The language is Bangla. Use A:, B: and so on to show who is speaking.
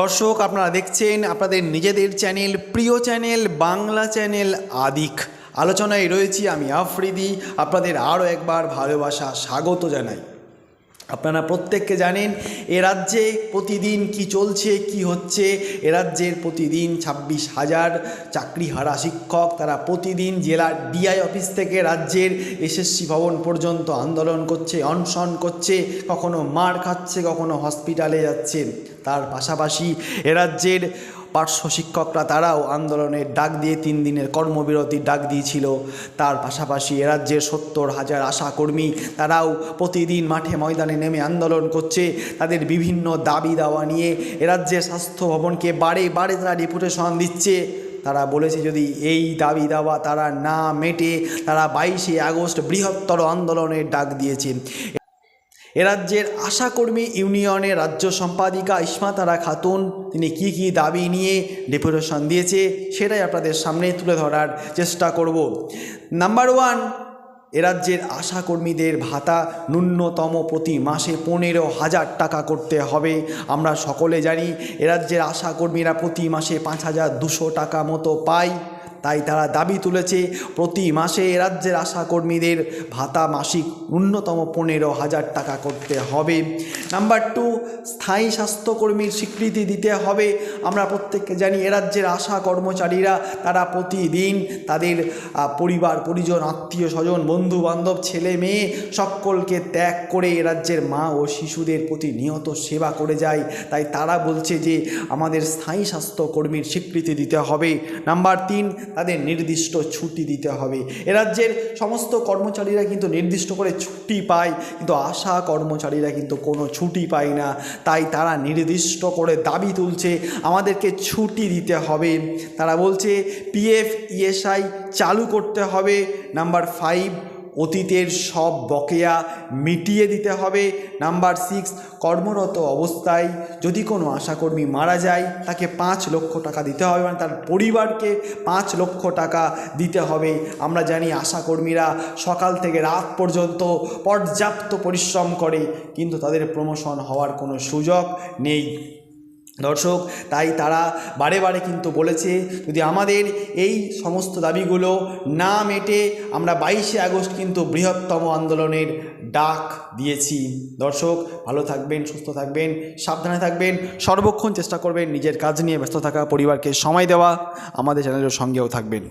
A: দর্শক, আপনারা দেখছেন আপনাদের নিজেদের চ্যানেল, প্রিয় চ্যানেল, বাংলা চ্যানেল আদিক। আলোচনায় রয়েছি আমি আফ্রিদি। আপনাদের আরও একবার ভালোবাসা, স্বাগত জানাই। আপনারা প্রত্যেককে জানেন, এ রাজ্যে প্রতিদিন কি চলছে, কি হচ্ছে? এ রাজ্যের প্রতিদিন ছাব্বিশ হাজার চাকরিহারা শিক্ষক, তারা প্রতিদিন জেলার ডিআই অফিস থেকে রাজ্যের এসএসসি ভবন পর্যন্ত আন্দোলন করছে, অনশন করছে, কখনো মার খাচ্ছে, কখনো হসপিটালে যাচ্ছে। তার পাশাপাশি এ রাজ্যের পার্শ্ব শিক্ষকরা তারাও আন্দোলনের ডাক দিয়ে তিন দিনের কর্মবিরতির ডাক দিয়েছিল। তার পাশাপাশি এ রাজ্যের সত্তর হাজার আশাকর্মী তারাও প্রতিদিন মাঠে ময়দানে নেমে আন্দোলন করছে। তাদের বিভিন্ন দাবি দাওয়া নিয়ে এ রাজ্যের স্বাস্থ্য ভবনকে বারে বারে তারা ডেপুটেশন দিচ্ছে। তারা বলেছে যদি এই দাবি দাওয়া তারা না মেটে তারা বাইশে আগস্ট বৃহত্তর আন্দোলনের ডাক দিয়েছে। রাজ্যের আশাকর্মী ইউনিয়নের রাজ্য সম্পাদিকা ইসমাতারা খাতুন, তিনি কি কি দাবি নিয়ে ডেপুটেশন দিয়েছে, সেটাই আপনাদের সামনে তুলে ধরার চেষ্টা করব। নাম্বার ওয়ান রাজ্যের আশাকর্মীদের ভাতা ন্যূনতম প্রতি মাসে পনেরো হাজার টাকা করতে হবে। আমরা সকলে জানি রাজ্যের আশাকর্মীরা প্রতি মাসে পাঁচ হাজার দুশো টাকা মতো পায়। তাই তারা দাবি তুলেছে, প্রতি মাসে রাজ্যের আশাকর্মীদের ভাতা মাসিক ন্যূনতম পনেরো হাজার টাকা করতে হবে। নাম্বার টু, স্থায়ী স্বাস্থ্যকর্মীর স্বীকৃতি দিতে হবে। আমরা প্রত্যেককে জানি রাজ্যের আশা কর্মচারীরা, তারা প্রতিদিন তাদের পরিবার, পরিজন, আত্মীয় স্বজন বন্ধু বান্ধব ছেলে মেয়ে সকলকে ত্যাগ করে রাজ্যের মা ও শিশুদের প্রতি নিয়ত সেবা করে যায়। তাই তারা বলছে যে, আমাদের স্থায়ী স্বাস্থ্যকর্মীর স্বীকৃতি দিতে হবে। নাম্বার তিন তাদের নির্দিষ্ট ছুটি দিতে হবে। এ রাজ্যের সমস্ত কর্মচারীরা কিন্তু নির্দিষ্ট করে ছুটি পায়, কিন্তু আশা কর্মচারীরা কিন্তু কোনো ছুটি পায় না। তাই তারা নির্দিষ্ট করে দাবি তুলছে, আমাদেরকে ছুটি দিতে হবে। তারা বলছে, পিএফ, ইএসআই চালু করতে হবে। নাম্বার ফাইভ অতীতের সব বকেয়া মিটিয়ে দিতে হবে। নাম্বার সিক্স কর্মরত অবস্থায় যদি কোনো আশাকর্মী মারা যায়, তাকে পাঁচ লক্ষ টাকা দিতে হবে মানে তার পরিবারকে পাঁচ লক্ষ টাকা দিতে হবে। আমরা জানি আশাকর্মীরা সকাল থেকে রাত পর্যন্ত পর্যাপ্ত পরিশ্রম করে, কিন্তু তাদের প্রমোশন হওয়ার কোনো সুযোগ নেই। দর্শক, তাই তারা বারে বারে কিন্তু বলেছে, যদি আমাদের এই সমস্ত দাবিগুলো না মেটে আমরা বাইশে আগস্ট কিন্তু বৃহত্তম আন্দোলনের ডাক দিয়েছি। দর্শক, ভালো থাকবেন, সুস্থ থাকবেন, সাবধানে থাকবেন, সর্বক্ষণ চেষ্টা করবেন নিজের কাজ নিয়ে ব্যস্ত থাকা, পরিবারকে সময় দেওয়া, আমাদের চ্যানেলের সঙ্গেও থাকবেন।